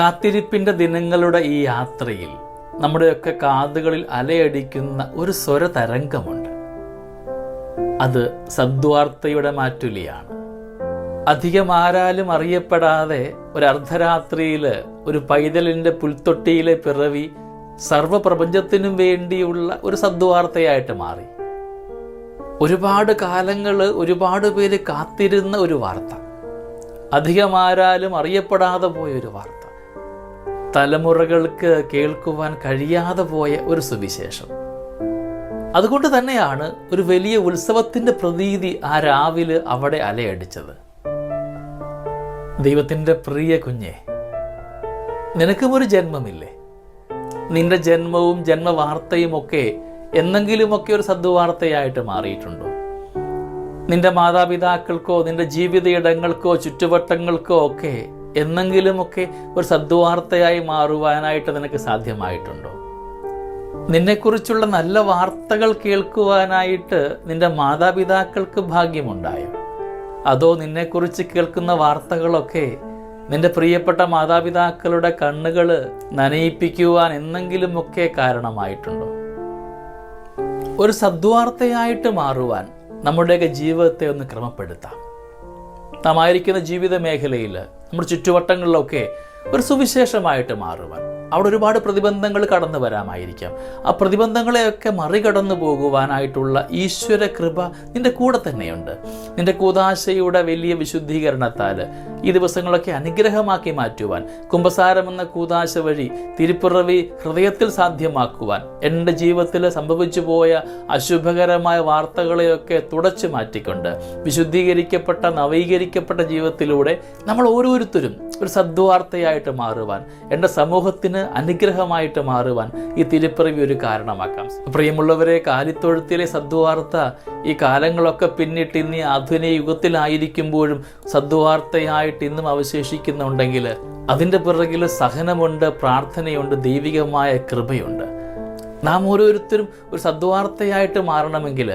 കാത്തിരിപ്പിന്റെ ദിനങ്ങളുടെ ഈ യാത്രയിൽ നമ്മുടെയൊക്കെ കാതുകളിൽ അലയടിക്കുന്ന ഒരു സ്വര തരംഗമുണ്ട് അത് സദ്വാർത്തയുടെ മാറ്റുലിയാണ്. അധികം ആരാലും അറിയപ്പെടാതെ ഒരു ഒരു പൈതലിന്റെ പുൽത്തൊട്ടിയിലെ പിറവി സർവപ്രപഞ്ചത്തിനും വേണ്ടിയുള്ള ഒരു സദ്വാർത്തയായിട്ട് മാറി. ഒരുപാട് കാലങ്ങൾ ഒരുപാട് പേര് കാത്തിരുന്ന ഒരു വാർത്ത. അധികം ആരാലും അറിയപ്പെടാതെ പോയ ഒരു വാർത്ത. തലമുറകൾക്ക് കേൾക്കുവാൻ കഴിയാതെ പോയ ഒരു സുവിശേഷം. അതുകൊണ്ട് തന്നെയാണ് ഒരു വലിയ ഉത്സവത്തിന്റെ പ്രതീതി ആ രാവിലെ അവിടെ അലയടിച്ചത്. ദൈവത്തിന്റെ പ്രിയ കുഞ്ഞെ നിനക്കും ഒരു ജന്മമില്ലേ? നിന്റെ ജന്മവും ജന്മവാർത്തയും ഒക്കെ എന്നെങ്കിലുമൊക്കെ ഒരു സദ്വാർത്തയായിട്ട് മാറിയിട്ടുണ്ടോ? നിന്റെ മാതാപിതാക്കൾക്കോ നിന്റെ ജീവിത ഇടങ്ങൾക്കോ ചുറ്റുവട്ടങ്ങൾക്കോ ഒക്കെ എന്നെങ്കിലുമൊക്കെ ഒരു സദ്വാർത്തയായി മാറുവാനായിട്ട് നിനക്ക് സാധ്യമായിട്ടുണ്ടോ? നിന്നെക്കുറിച്ചുള്ള നല്ല വാർത്തകൾ കേൾക്കുവാനായിട്ട് നിന്റെ മാതാപിതാക്കൾക്ക് ഭാഗ്യമുണ്ടായോ? അതോ നിന്നെക്കുറിച്ച് കേൾക്കുന്ന വാർത്തകളൊക്കെ നിന്റെ പ്രിയപ്പെട്ട മാതാപിതാക്കളുടെ കണ്ണുകൾ നനയിപ്പിക്കുവാൻ എന്നെങ്കിലുമൊക്കെ കാരണമായിട്ടുണ്ടോ? ഒരു സദ്വാർത്തയായിട്ട് മാറുവാൻ നമ്മുടെയൊക്കെ ജീവിതത്തെ ഒന്ന് ക്രമപ്പെടുത്താം. നാം ആയിരിക്കുന്ന ജീവിത മേഖലയിൽ നമ്മുടെ ചുറ്റുവട്ടങ്ങളിലൊക്കെ ഒരു സുവിശേഷമായിട്ട് മാറുവാൻ. അവിടെ ഒരുപാട് പ്രതിബന്ധങ്ങൾ കടന്നു വരാമായിരിക്കാം. ആ പ്രതിബന്ധങ്ങളെയൊക്കെ മറികടന്നു പോകുവാനായിട്ടുള്ള ഈശ്വര കൃപ നിന്റെ കൂടെ തന്നെയുണ്ട്. നിന്റെ കൂതാശയുടെ വലിയ വിശുദ്ധീകരണത്താൽ ഈ ദിവസങ്ങളൊക്കെ അനുഗ്രഹമാക്കി മാറ്റുവാൻ കുംഭസാരം എന്ന കൂതാശ വഴി തിരുപ്പിറവി ഹൃദയത്തിൽ സാധ്യമാക്കുവാൻ എന്റെ ജീവിതത്തിൽ സംഭവിച്ചു പോയ അശുഭകരമായ വാർത്തകളെയൊക്കെ തുടച്ചു മാറ്റിക്കൊണ്ട് വിശുദ്ധീകരിക്കപ്പെട്ട നവീകരിക്കപ്പെട്ട ജീവിതത്തിലൂടെ നമ്മൾ ഓരോരുത്തരും ഒരു സദ്വാർത്തയായിട്ട് മാറുവാൻ എന്റെ സമൂഹത്തിന് അനുഗ്രഹമായിട്ട് മാറുവാൻ ഈ തിരുപ്പിറവി ഒരു കാരണമാക്കാം. പ്രിയമുള്ളവരെ കാലിത്തൊഴുത്തിലെ സദ്വാർത്ത ഈ കാലങ്ങളൊക്കെ പിന്നിട്ട് ഇന്ന് ഈ ആധുനിക യുഗത്തിലായിരിക്കുമ്പോഴും സദ്വാർത്തയായിട്ട് ഇന്നും അവശേഷിക്കുന്നുണ്ടെങ്കിൽ അതിന്റെ പിറകിൽ സഹനമുണ്ട് പ്രാർത്ഥനയുണ്ട് ദൈവികമായ കൃപയുണ്ട്. നാം ഓരോരുത്തരും ഒരു സദ്വാർത്തയായിട്ട് മാറണമെങ്കിൽ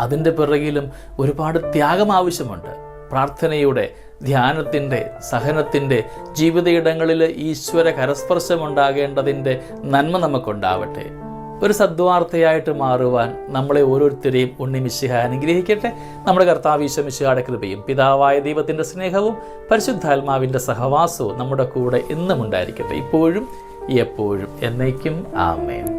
അതിന്റെ പിറകിലും ഒരുപാട് ത്യാഗം ആവശ്യമുണ്ട്. പ്രാർത്ഥനയുടെ ധ്യാനത്തിന്റെ സഹനത്തിന്റെ ജീവിതയിടങ്ങളിൽ ഈശ്വര കരസ്പർശമുണ്ടാകേണ്ടതിന്റെ നന്മ നമുക്കുണ്ടാവട്ടെ. ഒരു സദ്വാർത്തയായിട്ട് മാറുവാൻ നമ്മളെ ഓരോരുത്തരെയും ഉണ്ണി ഉണ്ണിമിശിഹ അനുഗ്രഹിക്കട്ടെ. നമ്മുടെ കർത്താവീശമിശിഹയുടെ കൃപയും പിതാവായ ദൈവത്തിന്റെ സ്നേഹവും പരിശുദ്ധാത്മാവിന്റെ സഹവാസവും നമ്മുടെ കൂടെ എന്നും ഉണ്ടായിരിക്കട്ടെ. ഇപ്പോഴും എപ്പോഴും എന്നേക്കും. ആമേൻ.